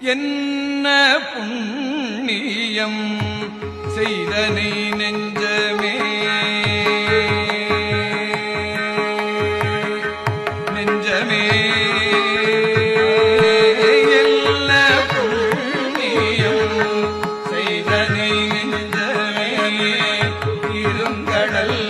என்ன புண்ணியம் செய்தனை நெஞ்சமே? நெஞ்சமே. என்ன புண்ணியம் செய்தனை நெஞ்சமே? இருங்கடல்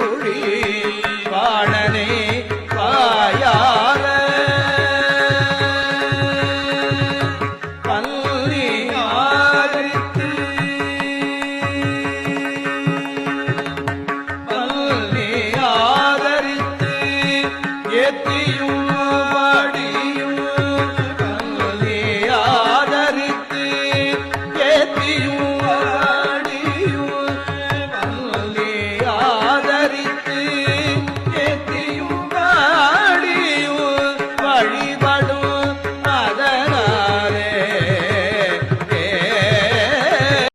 தோழி